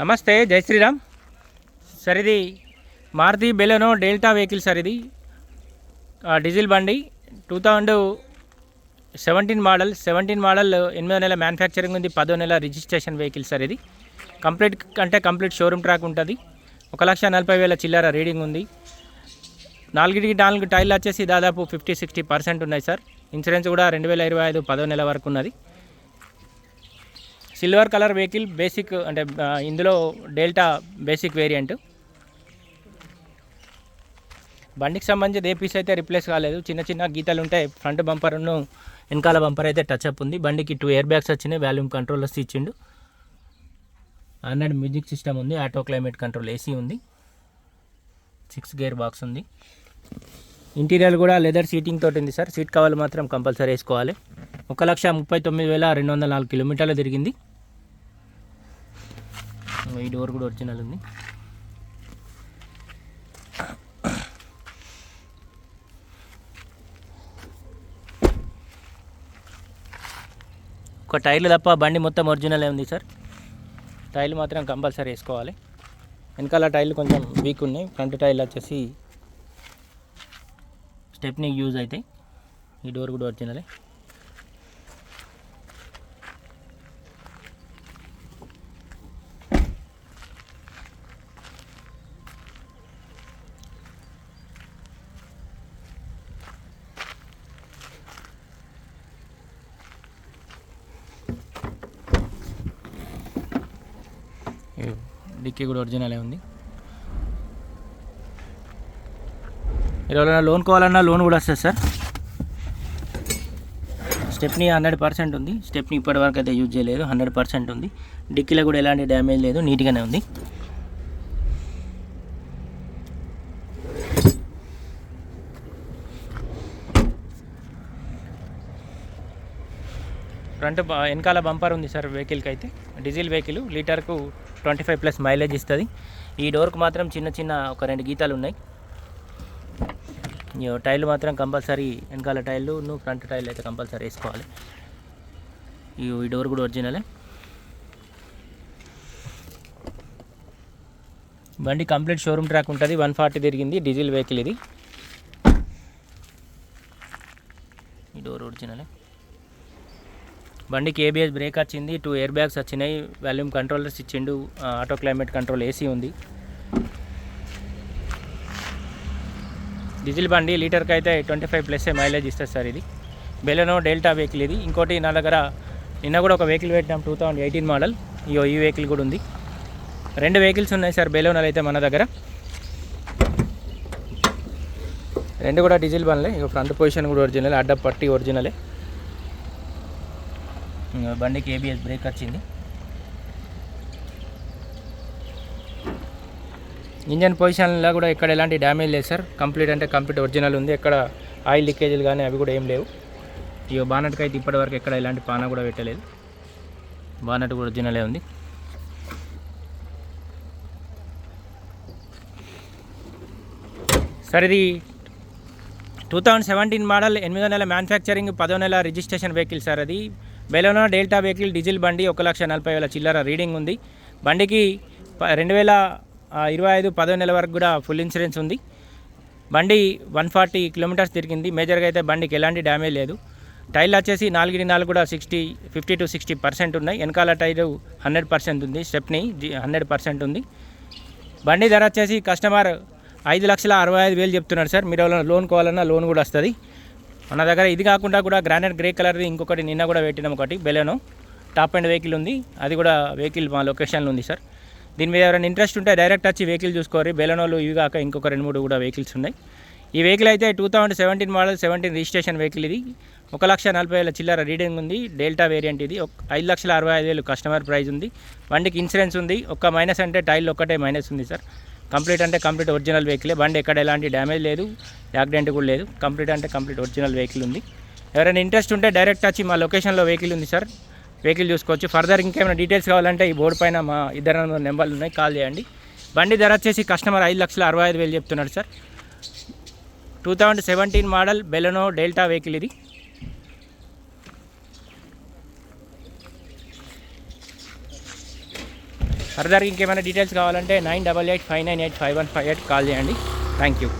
నమస్తే జై శ్రీరామ్. సార్ ఇది Maruti Baleno Delta vehicle sir ఇది డీజిల్ బండి two thousand seventeen model seventeen model ఎనిమిదో నెల మ్యానుఫ్యాక్చరింగ్ ఉంది పదో నెల రిజిస్ట్రేషన్ వెహికల్ సార్ ఇది కంప్లీట్ అంటే కంప్లీట్ షోరూమ్ ట్రాక్ ఉంటుంది. ఒక లక్ష నలభై వేల చిల్లర రీడింగ్ ఉంది. నాలుగిటికి నాలుగు టైర్లు వచ్చేసి దాదాపు ఫిఫ్టీ సిక్స్టీ పర్సెంట్ ఉన్నాయి సార్. ఇన్సూరెన్స్ కూడా రెండు వేల ఇరవై ఐదు పదో నెల వరకు ఉన్నది. సిల్వర్ కలర్ వెహికల్ బేసిక్ అంటే ఇందులో డెల్టా బేసిక్ వేరియంట్. బండికి సంబంధించి ఏ పీస్ అయితే రిప్లేస్ కాలేదు చిన్న చిన్న గీతలు ఉంటాయి. ఫ్రంట్ బంపర్ను వెనకాల బంపర్ అయితే టచ్ అప్ ఉంది. బండికి టూ ఇయర్ బ్యాగ్స్ వచ్చినాయి వాల్యూమ్ కంట్రోలర్స్ ఇచ్చిండు. హండ్రెడ్ మ్యూజిక్ సిస్టమ్ ఉంది ఆటో క్లైమేట్ కంట్రోల్ ఏసీ ఉంది. సిక్స్ గేర్ బాక్స్ ఉంది. ఇంటీరియర్ కూడా లెదర్ సీటింగ్ తోటి ఉంది సార్. సీట్ కవర్లు మాత్రం కంపల్సరీ వేసుకోవాలి. ఒక లక్ష ముప్పై తొమ్మిది వేల రెండు వందల నాలుగు కిలోమీటర్లు తిరిగింది. ఈ డోర్ కూడా ఒరిజినల్ ఉంది. ఒక టైర్లు తప్ప బండి మొత్తం ఒరిజినలే ఉంది సార్. టైర్లు మాత్రం కంపల్సరీ వేసుకోవాలి. వెనకాల టైర్లు కొంచెం వీక్ ఉన్నాయి. ఫ్రంట్ టైర్లు వచ్చేసి స్టెప్నీకి యూజ్ అవుతాయి ఈ డోర్ కూడా ఒరిజినలే. డిక్కీ కూడా ఒరిజినలే ఉంది. మీరు ఎవరైనా లోన్ కావాలన్నా లోన్ కూడా వస్తుంది సార్. స్టెప్నీ హండ్రెడ్ పర్సెంట్ ఉంది. స్టెప్నీ ఇప్పటివరకు అయితే యూజ్ చేయలేదు. హండ్రెడ్ పర్సెంట్ ఉంది. డిక్కీలో కూడా ఎలాంటి డ్యామేజ్ లేదు. నీట్గానే ఉంది. ఫ్రంట్ వెనకాల బంపర్ ఉంది సార్ వెహికల్కి అయితే డీజిల్ వెహికల్ లీటర్కు ట్వంటీ ఫైవ్ ప్లస్ మైలేజ్ ఇస్తుంది. ఈ డోర్కు మాత్రం చిన్న చిన్న ఒక రెండు గీతాలు ఉన్నాయి. టైర్లు మాత్రం కంపల్సరీ వెనకాల టైర్లు నువ్వు ఫ్రంట్ టైర్లు అయితే కంపల్సరీ వేసుకోవాలి. ఈ డోర్ కూడా ఒరిజినలే. బండి కంప్లీట్ షోరూమ్ ట్రాక్ ఉంటుంది. వన్ ఫార్టీ తిరిగింది డీజిల్ వెహికల్ ఇది. ఈ డోర్ ఒరిజినలే. బండికి ఏబిఎస్ బ్రేక్ వచ్చింది టూ ఎయిర్ బ్యాగ్స్ వచ్చినాయి వాల్యూమ్ కంట్రోలర్స్ ఇచ్చిండు ఆటో క్లైమేట్ కంట్రోల్ ఏసీ ఉంది. డీజిల్ బండి లీటర్కి అయితే ట్వంటీ ఫైవ్ ప్లస్ మైలేజ్ ఇస్తుంది సార్ ఇది. బెలెనో డెల్టా వెహికల్ ఇది. ఇంకోటి నా దగ్గర నిన్న కూడా ఒక వెహికల్ పెట్టినాం టూ థౌజండ్ ఎయిటీన్ మోడల్ ఇయో ఈ వెహికల్ కూడా ఉంది. రెండు వెహికల్స్ ఉన్నాయి సార్ బెలోనాలు అయితే మన దగ్గర. రెండు కూడా డీజిల్ బండ్లే. ఇక ఫ్రంట్ పొజిషన్ కూడా ఒరిజినల్ అడ్డ పట్టి ఒరిజినలే బండికి ఏబిఎస్ బ్రేక్ వచ్చింది. ఇంజన్ పొజిషన్లో కూడా ఎక్కడ ఎలాంటి డ్యామేజ్ లేదు సార్. కంప్లీట్ అంటే కంప్లీట్ ఒరిజినల్ ఉంది. ఎక్కడ ఆయిల్ లీకేజీలు కానీ అవి కూడా ఏం లేవు. ఇక బానట్కి అయితే ఇప్పటివరకు ఎక్కడ ఎలాంటి పాన కూడా పెట్టలేదు. బానట్ కూడా ఒరిజినలే ఉంది. సార్ ఇది టూ థౌజండ్ సెవెంటీన్ మోడల్ ఎనిమిదో నెల మ్యానుఫ్యాక్చరింగ్ పదో నెల రిజిస్ట్రేషన్ వెహికల్ సార్ అది. బెలోనా డెల్టా వెహికల్ డీజిల్ బండి ఒక లక్ష నలభై వేల చిల్లర రీడింగ్ ఉంది. బండికి ప- రెండు వేల ఇరవై ఐదు పదో నెల వరకు కూడా ఫుల్ ఇన్సూరెన్స్ ఉంది. బండి వన్ ఫార్టీ కిలోమీటర్స్ తిరిగింది. మేజర్గా అయితే బండికి ఎలాంటి డ్యామేజ్ లేదు. టైర్లు వచ్చేసి నాలుగిటి నాలుగు కూడా sixty fifty to sixty percent ఉన్నాయి. వెనకాల టైరు హండ్రెడ్ పర్సెంట్ ఉంది. స్టెప్ని హండ్రెడ్ పర్సెంట్ ఉంది. బండి ధర వచ్చేసి కస్టమర్ ఐదు లక్షల అరవై ఐదు వేలు చెప్తున్నారు సార్. మీరు లోన్ కావాలన్నా లోన్ కూడా వస్తుంది. మన దగ్గర ఇది కాకుండా కూడా గ్రానైట్ గ్రే కలర్ది ఇంకొకటి నిన్న కూడా పెట్టినాం ఒకటి బెలెనో. టాప్ అండ్ వెహికల్ ఉంది. అది కూడా వెహికల్ మా లొకేషన్లో ఉంది సార్ దీని మీద ఎవరైనా ఇంట్రెస్ట్ ఉంటే డైరెక్ట్ వచ్చి వెహికల్ చూసుకోరు బెలెనోలు ఇవి కాక ఇంకొక రెండు మూడు కూడా వెహికల్స్ ఉన్నాయి. ఈ వెహికల్ అయితే two thousand seventeen model seventeen registration vehicle ఇది. ఒక లక్ష నలభై వేల చిల్లర రీడింగ్ ఉంది. డెల్టా వేరియంట్ ఇది. ఒక ఐదు లక్షల అరవై ఐదు వేలు కస్టమర్ ప్రైస్ ఉంది. వండికి ఇన్సూరెన్స్ ఉంది. ఒక్క మైనస్ అంటే టైల్ ఒక్కటే మైనస్ ఉంది సార్ కంప్లీట్ అంటే కంప్లీట్ ఒరిజినల్ వెహికలే. బండి ఎక్కడ ఎలాంటి డ్యామేజ్ లేదు యాక్సిడెంట్ కూడా లేదు. కంప్లీట్ అంటే కంప్లీట్ ఒరిజినల్ వెహికల్ ఉంది. ఎవరైనా ఇంట్రెస్ట్ ఉంటే డైరెక్ట్ వచ్చి మా లొకేషన్లో వెహికల్ ఉంది సార్. వెహికల్ చూసుకోవచ్చు. ఫర్దర్ ఇంకేమైనా డీటెయిల్స్ కావాలంటే ఈ బోర్డు పైన మా ఇద్దరు నెంబర్లు ఉన్నాయి. కాల్ చేయండి. బండి ధర వచ్చేసి కస్టమర్ ఐదు లక్షల అరవై ఐదు వేలు చెప్తున్నాడు sir. Two thousand seventeen model Baleno Delta vehicle ఇది. ఫర్దర్ ఇంకేమైనా డీటెయిల్స్ కావాలంటే nine double eight five nine eight five one five eight call చేయండి. Thank you